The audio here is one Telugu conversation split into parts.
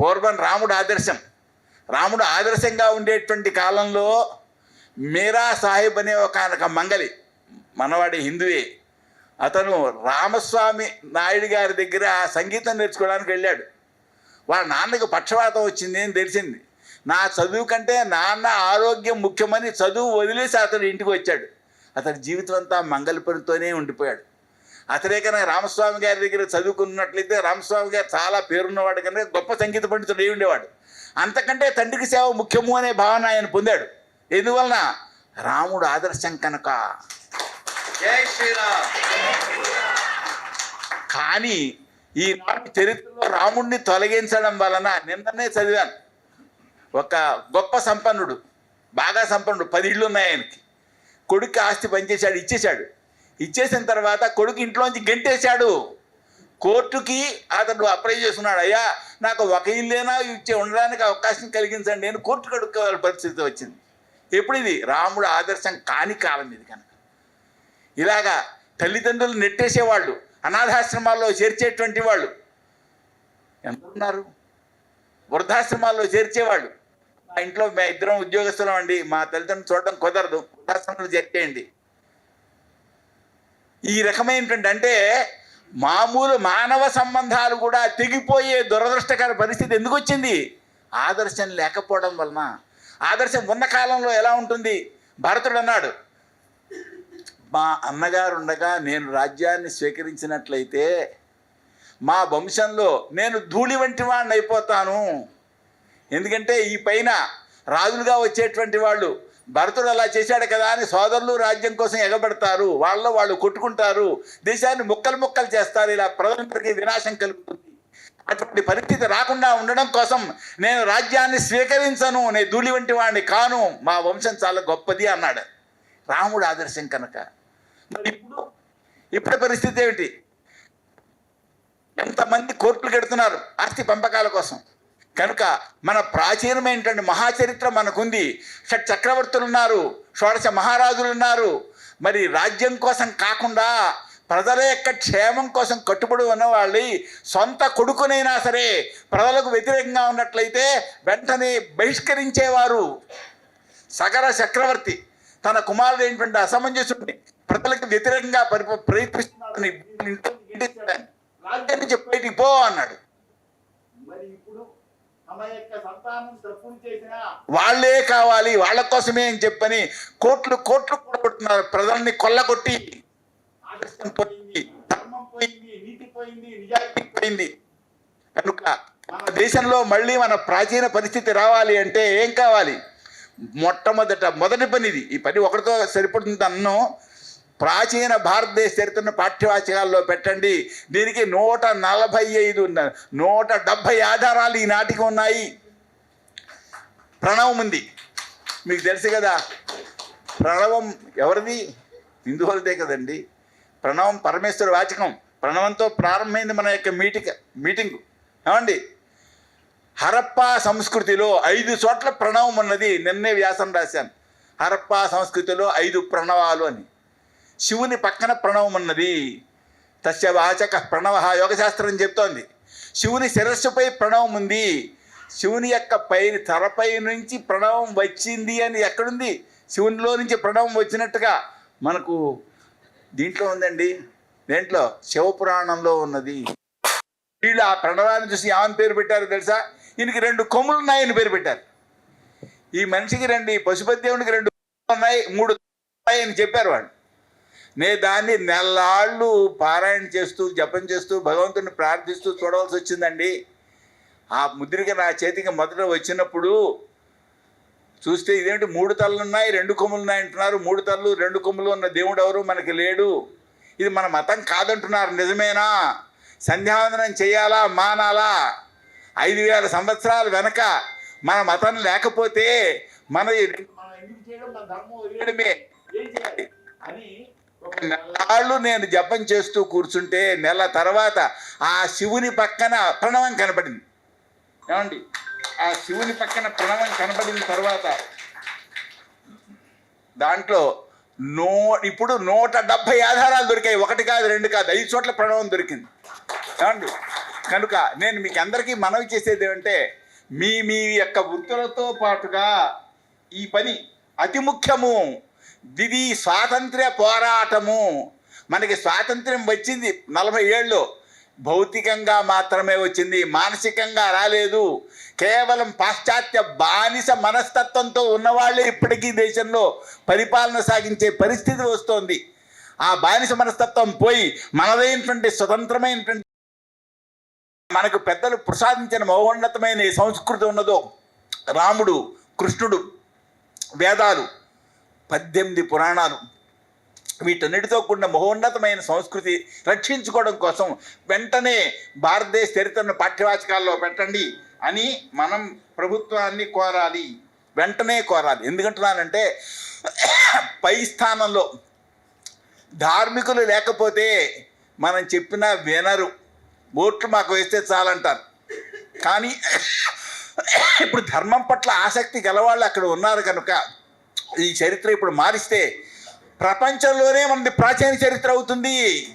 పూర్వం రాముడు ఆదర్శం. రాముడు ఆదర్శంగా ఉండేటువంటి కాలంలో మీరా సాహిబ్ అనే ఒక మంగలి మనవాడి హిందువే. అతను రామస్వామి నాయుడు గారి దగ్గర సంగీతం నేర్చుకోవడానికి వెళ్ళాడు. వాళ్ళ నాన్నకి పక్షవాతం వచ్చింది అని తెలిసింది. నా చదువు కంటే నాన్న ఆరోగ్యం ముఖ్యమని చదువు వదిలేసి అతను ఇంటికి వచ్చాడు. అతని జీవితం అంతా మంగళ పనితోనే ఉండిపోయాడు. అతనే కనుక రామస్వామి గారి దగ్గర చదువుకున్నట్లయితే రామస్వామి గారు చాలా పేరున్నవాడు కనుక గొప్ప సంగీత పండితుడు అయి ఉండేవాడు. అంతకంటే తండ్రికి సేవ ముఖ్యము అనే భావన ఆయన పొందాడు. ఎందువలన? రాముడు ఆదర్శం కనుక. జై శ్రీరామ్. కానీ ఈనాటి చరిత్రలో రాముడిని తొలగించడం వలన నిన్ననే చదివాను. ఒక గొప్ప సంపన్నుడు బాగా సంపన్నుడు పది ఇళ్ళు ఉన్నాయి ఆయనకి. కొడుకు ఆస్తి పనిచేశాడు ఇచ్చేశాడు. ఇచ్చేసిన తర్వాత కొడుకు ఇంట్లోంచి గెంటేశాడు. కోర్టుకి అతడు అప్లై చేసుకున్నాడు అయ్యా నాకు ఒక ఇల్లేనా? ఇచ్చే ఉండడానికి అవకాశం కలిగించండి. నేను కోర్టుకు అడుక్కోవాల పరిస్థితి వచ్చింది. ఎప్పుడు ఇది? రాముడు ఆదర్శం కాని కాలం ఇది కనుక. ఇలాగా తల్లిదండ్రులు నెట్టేసేవాళ్ళు అనాథాశ్రమాల్లో చేర్చేటువంటి వాళ్ళు. ఎంత ఉన్నారు వృద్ధాశ్రమాల్లో చేర్చేవాళ్ళు. మా ఇంట్లో మా ఇద్దరం ఉద్యోగస్తులం అండి. మా తల్లిదండ్రులు చూడడం కుదరదు. వృద్ధాశ్రమంలో చేర్చేయండి. ఈ రకమైనటువంటి అంటే మామూలు మానవ సంబంధాలు కూడా తెగిపోయే దురదృష్టకర పరిస్థితి ఎందుకు వచ్చింది? ఆదర్శం లేకపోవడం వలన. ఆదర్శం ఉన్న కాలంలో ఎలా ఉంటుంది? భరతుడు అన్నాడు మా అన్నగారు ఉండగా నేను రాజ్యాన్ని స్వీకరించినట్లయితే మా వంశంలో నేను ధూళి వంటి వాడిని అయిపోతాను. ఎందుకంటే ఈ పైన రాజులుగా వచ్చేటువంటి వాళ్ళు భరతుడు అలా చేశాడు కదా అని సోదరులు రాజ్యం కోసం ఎగబడతారు. వాళ్ళలో వాళ్ళు కొట్టుకుంటారు. దేశాన్ని ముక్కలు ముక్కలు చేస్తారు. ఇలా ప్రజలందరికీ వినాశం కలుగుతుంది. అటువంటి పరిస్థితి రాకుండా ఉండడం కోసం నేను రాజ్యాన్ని స్వీకరించను. నేను ధూళి వంటి వాడిని కాను. మా వంశం చాలా గొప్పది అన్నాడు. రాముడు ఆదర్శం కనుక. మరి ఇప్పుడు పరిస్థితి ఏమిటి? ఎంతమంది కోర్టులు కడుతున్నారు? ఆస్తి పంపకాల కోసం. కనుక మన ప్రాచీనమైనటువంటి మహాచరిత్ర మనకుంది. షట్ చక్రవర్తులు ఉన్నారు షోడశ మహారాజులు ఉన్నారు మరి రాజ్యం కోసం కాకుండా ప్రజల యొక్క క్షేమం కోసం కట్టుబడి ఉన్నవాళ్ళు సొంత కొడుకునైనా సరే ప్రజలకు వ్యతిరేకంగా ఉన్నట్లయితే వెంటనే బహిష్కరించేవారు. సగర చక్రవర్తి తన కుమారుడు ఏంటంటే అసమంజసుడిని ప్రజలకు వ్యతిరేకంగా పరిప ప్రయత్నిస్తున్నాడని రాజ్యాన్ని గెంటేశాడని. పో అన్నాడు. మరి ఇప్పుడు వాళ్ళే కావాలి వాళ్ళ కోసమే అని చెప్పని కోట్లు కోట్లు కూడబెడుతున్నారు ప్రజల్ని కొల్లగొట్టి పోయింది ధర్మం పోయింది నీతి పోయింది నిజాయితీ పోయింది. కనుక మన దేశంలో మళ్ళీ మన ప్రాచీన పరిస్థితి రావాలి అంటే ఏం కావాలి? మొట్టమొదట మొదటి పనిది. ఈ పని ఒకటితో సరిపడుతుంది అన్నం ప్రాచీన భారతదేశ చరిత్రను పాఠ్యవాచకాల్లో పెట్టండి. దీనికి నూట నలభై ఐదు నూట డెబ్భై ఆధారాలు ఈనాటికి ఉన్నాయి. ప్రణవం ఉంది. మీకు తెలుసు కదా ప్రణవం ఎవరిది? హిందువులదే కదండి. ప్రణవం పరమేశ్వర వాచకం. ప్రణవంతో ప్రారంభమైంది మన యొక్క మీటింగ్ మీటింగ్. ఏమండి? హరప్పా సంస్కృతిలో ఐదు చోట్ల ప్రణవం ఉన్నది. నిన్నే వ్యాసం రాశాను. హరప్పా సంస్కృతిలో ఐదు ప్రణవాలు అని. శివుని పక్కన ప్రణవం ఉన్నది. తస్య వాచక ప్రణవ యోగశాస్త్రం చెప్తోంది. శివుని శిరస్సుపై ప్రణవం ఉంది. శివుని యొక్క పై తలపై నుంచి ప్రణవం వచ్చింది అని ఎక్కడుంది? శివునిలో నుంచి ప్రణవం వచ్చినట్టుగా మనకు దీంట్లో ఉందండి. దేంట్లో? శివపురాణంలో ఉన్నది. వీళ్ళు ఆ ప్రణవాన్ని చూసి ఏమని పేరు పెట్టారు తెలుసా? ఈయనకి రెండు కొమ్ములు ఉన్నాయని పేరు పెట్టారు. ఈ మనిషికి రెండు ఈ పశుపతి దేవునికి రెండు ఉన్నాయి మూడు ఉన్నాయని అని చెప్పారు వాళ్ళు. నేను దాన్ని నెలాళ్ళు పారాయణ చేస్తూ జపం చేస్తూ భగవంతుని ప్రార్థిస్తూ చూడవలసి వచ్చిందండి. ఆ ముద్రిక నా చేతికి మొదట వచ్చినప్పుడు చూస్తే ఇదేంటి మూడు తలలు ఉన్నాయి రెండు కొమ్ములు ఉన్నాయి అంటున్నారు. మూడు తలలు రెండు కొమ్ములు ఉన్న దేవుడు ఎవరు? మనకి లేడు. ఇది మన మతం కాదంటున్నారు. నిజమేనా? సంధ్యావందనం చేయాలా? మానాలా? ఐదు వేల సంవత్సరాల వెనక మన మతం లేకపోతే మన ఎందుకు చేయడం? మన ధర్మం ఏం చేయాలి? అని నెలాళ్ళు నేను జపం చేస్తూ కూర్చుంటే నెల తర్వాత ఆ శివుని పక్కన ప్రణవం కనపడింది. ఏమండి? ఆ శివుని పక్కన ప్రణవం కనపడిన తర్వాత దాంట్లో నూ ఇప్పుడు నూట డెబ్భై ఆధారాలు దొరికాయి. ఒకటి కాదు రెండు కాదు ఐదు చోట్ల ప్రణవం దొరికింది. ఏమండి? కనుక నేను మీకు అందరికీ మనవి చేసేది ఏమంటే మీ మీ యొక్క వృత్తులతో పాటుగా ఈ పని అతి ముఖ్యము. ఇది స్వాతంత్ర్య పోరాటము. మనకి స్వాతంత్ర్యం వచ్చింది నలభై ఏళ్ళు. భౌతికంగా మాత్రమే వచ్చింది మానసికంగా రాలేదు. కేవలం పాశ్చాత్య బానిస మనస్తత్వంతో ఉన్నవాళ్ళే ఇప్పటికీ దేశంలో పరిపాలన సాగించే పరిస్థితి వస్తోంది. ఆ బానిస మనస్తత్వం పోయి మనదైనటువంటి స్వతంత్రమైనటువంటి మనకు పెద్దలు ప్రసాదించిన మహోన్నతమైన సంస్కృతి ఉన్నదో రాముడు కృష్ణుడు వేదాలు పద్దెనిమిది పురాణాలు. వీటన్నిటితో కూడిన మహోన్నతమైన సంస్కృతి రక్షించుకోవడం కోసం వెంటనే భారతదేశ చరిత్రను పాఠ్యవాచకాల్లో పెట్టండి అని మనం ప్రభుత్వాన్ని కోరాలి. వెంటనే కోరాలి. ఎందుకంటున్నానంటే పై స్థానంలో ధార్మికులు లేకపోతే మనం చెప్పిన వినరు ఓట్లు మాకు వేస్తే చాలంటారు. కానీ ఇప్పుడు ధర్మం పట్ల ఆసక్తి గలవాళ్ళు అక్కడ ఉన్నారు కనుక ఈ చరిత్ర ఇప్పుడు మారిస్తే ప్రపంచంలోనే మనది ప్రాచీన చరిత్ర అవుతుంది.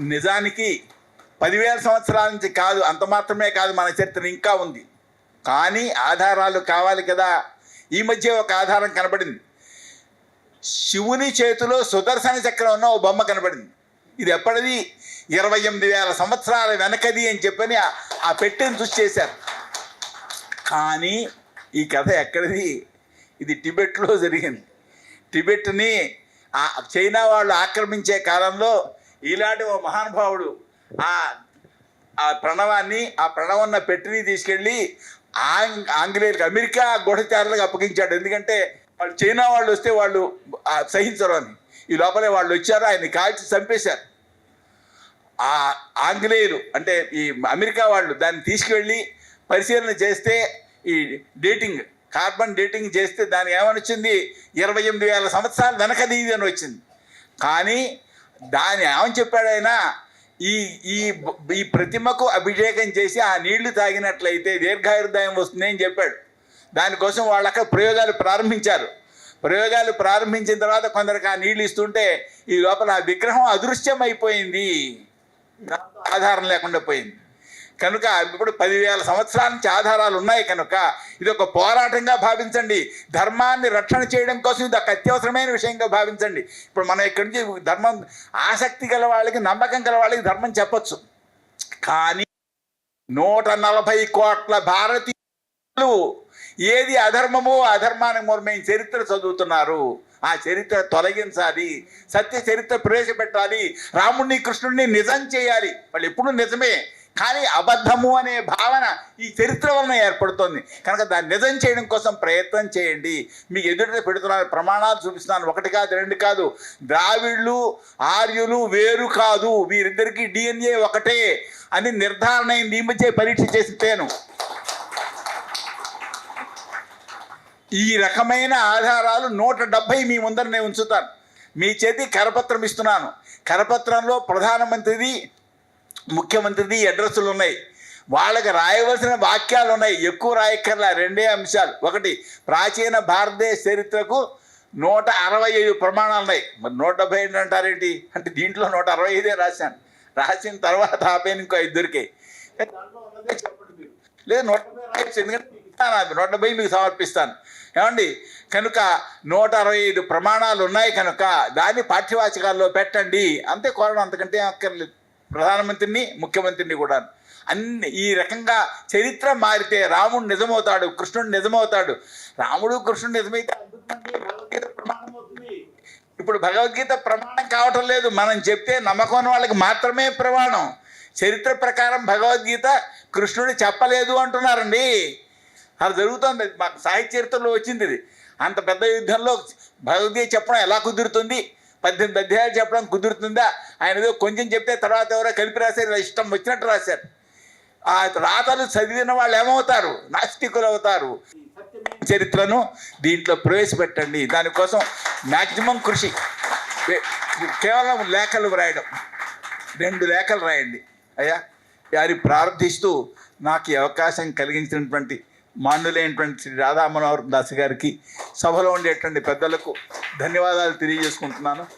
నిజానికి పదివేల సంవత్సరాల నుంచి కాదు అంత మాత్రమే కాదు మన చరిత్ర ఇంకా ఉంది. కానీ ఆధారాలు కావాలి కదా. ఈ మధ్య ఒక ఆధారం కనబడింది. శివుని చేతిలో సుదర్శన చక్రం ఉన్న ఓ బొమ్మ కనబడింది. ఇది ఎప్పటిది? ఇరవై ఎనిమిది వేల సంవత్సరాల వెనకది అని చెప్పని ఆ- పెట్టెను చూసి చేశారు. కానీ ఈ కథ ఎక్కడిది? ఇది టిబెట్లో జరిగింది. టిబెట్ని చైనా వాళ్ళు ఆక్రమించే కాలంలో ఇలాంటి ఓ మహానుభావుడు ఆ ఆ ప్రణవాన్ని ఆ ప్రణవన్న పెట్టిని తీసుకెళ్ళి ఆంగ్ ఆంగ్లేయులకు అమెరికా గూఢచారులకు అప్పగించాడు. ఎందుకంటే వాళ్ళు చైనా వాళ్ళు వస్తే వాళ్ళు సహించరు అని. ఈ లోపలే వాళ్ళు వచ్చారు ఆయన్ని కాల్చి చంపేశారు. ఆ ఆంగ్లేయులు అంటే ఈ అమెరికా వాళ్ళు దాన్ని తీసుకువెళ్ళి పరిశీలన చేస్తే ఈ డేటింగ్ కార్బన్ డేటింగ్ చేస్తే దాని ఏమని వచ్చింది ఇరవై ఎనిమిది వేల సంవత్సరాలు వెనకదీది ఇది అని వచ్చింది. కానీ దాని ఏమని చెప్పాడైనా ఈ ఈ ఈ ప్రతిమకు అభిషేకం చేసి ఆ నీళ్ళు తాగినట్లయితే దీర్ఘాయుర్దాయం వస్తుంది అని చెప్పాడు. దానికోసం వాళ్ళు అక్కడ ప్రయోగాలు ప్రారంభించారు. ప్రయోగాలు ప్రారంభించిన తర్వాత కొందరికి ఆ నీళ్ళు ఇస్తుంటే ఈ లోపల ఆ విగ్రహం అదృశ్యం అయిపోయింది ఆధారం లేకుండా పోయింది. కనుక ఇప్పుడు పదివేల సంవత్సరాల నుంచి ఆధారాలు ఉన్నాయి కనుక ఇది ఒక పోరాటంగా భావించండి. ధర్మాన్ని రక్షణ చేయడం కోసం ఇది ఒక అత్యవసరమైన విషయంగా భావించండి. ఇప్పుడు మనం ఇక్కడి నుంచి ధర్మం ఆసక్తి గల వాళ్ళకి నమ్మకం గల వాళ్ళకి ధర్మం చెప్పొచ్చు. కానీ నూట నలభై కోట్ల భారతీయులు ఏది అధర్మమో అధర్మానికి మూలమైన చరిత్ర చదువుతున్నారు. ఆ చరిత్ర తొలగించాలి సత్య చరిత్ర ప్రవేశపెట్టాలి రాముణ్ణి కృష్ణుణ్ణి నిజం చేయాలి. వాళ్ళు ఎప్పుడు నిజమే. కానీ అబద్ధము అనే భావన ఈ చరిత్ర వలన ఏర్పడుతోంది. కనుక దాన్ని నిజం చేయడం కోసం ప్రయత్నం చేయండి. మీకు ఎదుట పెడుతున్నాను ప్రమాణాలు చూపిస్తున్నాను. ఒకటి కాదు రెండు కాదు. ద్రావిడ్లు ఆర్యులు వేరు కాదు. వీరిద్దరికీ డిఎన్ఏ ఒకటే అని నిర్ధారణ అయింది. ఈ మధ్య పరీక్ష చేసి ఈ రకమైన ఆధారాలు నూట డెబ్భై మీ ముందర నేను ఉంచుతాను. మీ చేతి కరపత్రం ఇస్తున్నాను. కరపత్రంలో ప్రధానమంత్రిది ముఖ్యమంత్రిది అడ్రస్లు ఉన్నాయి. వాళ్ళకి రాయవలసిన వాక్యాలు ఉన్నాయి. ఎక్కువ రాయక్కర్లా రెండే అంశాలు. ఒకటి ప్రాచీన భారతదేశ చరిత్రకు నూట అరవై ఐదు ప్రమాణాలు ఉన్నాయి. మరి నూట డెబ్బై ఐదు అంటారేంటి? అంటే దీంట్లో నూట అరవై ఐదే రాశాను. రాసిన తర్వాత ఆపేను ఇంకో ఐదు దొరికాయి లేదు నూట ఎందుకంటే నూట డెబ్బై మీకు సమర్పిస్తాను. ఏమండి? కనుక నూట అరవై ఐదు ప్రమాణాలు ఉన్నాయి కనుక దాన్ని పాఠ్యవాచకాల్లో పెట్టండి. అంతే కోరడం అంతకంటే అక్కర్లేదు. ప్రధానమంత్రిని ముఖ్యమంత్రిని కూడా. అన్ని ఈ రకంగా చరిత్ర మారితే రాముడు నిజమవుతాడు కృష్ణుడు నిజమవుతాడు. రాముడు కృష్ణుడు నిజమైతే భగవద్గీత ప్రమాణం అవుతుంది. ఇప్పుడు భగవద్గీత ప్రమాణం కావటం లేదు. మనం చెప్తే నమ్మకం వాళ్ళకి మాత్రమే ప్రమాణం. చరిత్ర ప్రకారం భగవద్గీత కృష్ణుడు చెప్పలేదు అంటున్నారండి. అది జరుగుతుంది. మాకు సాహిత్య చరిత్రలో వచ్చింది ఇది. అంత పెద్ద యుద్ధంలో భగవద్గీత చెప్పడం ఎలా కుదురుతుంది? పద్దెనిమిది అధ్యాయాలు చెప్పడం కుదురుతుందా? ఆయన ఏదో కొంచెం చెప్తే తర్వాత ఎవరో కలిపి రాశారు ఇలా ఇష్టం వచ్చినట్టు రాశారు. ఆ రాతలు చదివిన వాళ్ళు ఏమవుతారు? నాస్తికులు అవుతారు. చరిత్రను దీంట్లో ప్రవేశపెట్టండి. దానికోసం మ్యాక్సిమం కృషి. కేవలం లేఖలు రాయడం రెండు లేఖలు రాయండి. అయ్యా వారి ప్రార్థిస్తూ నాకు ఈ అవకాశం కలిగించినటువంటి మాన్యులైనటువంటి శ్రీ రాధా మనోహర్ దాస్ గారికి సభలో ఉండేటువంటి పెద్దలకు ధన్యవాదాలు తెలియజేసుకుంటున్నాను.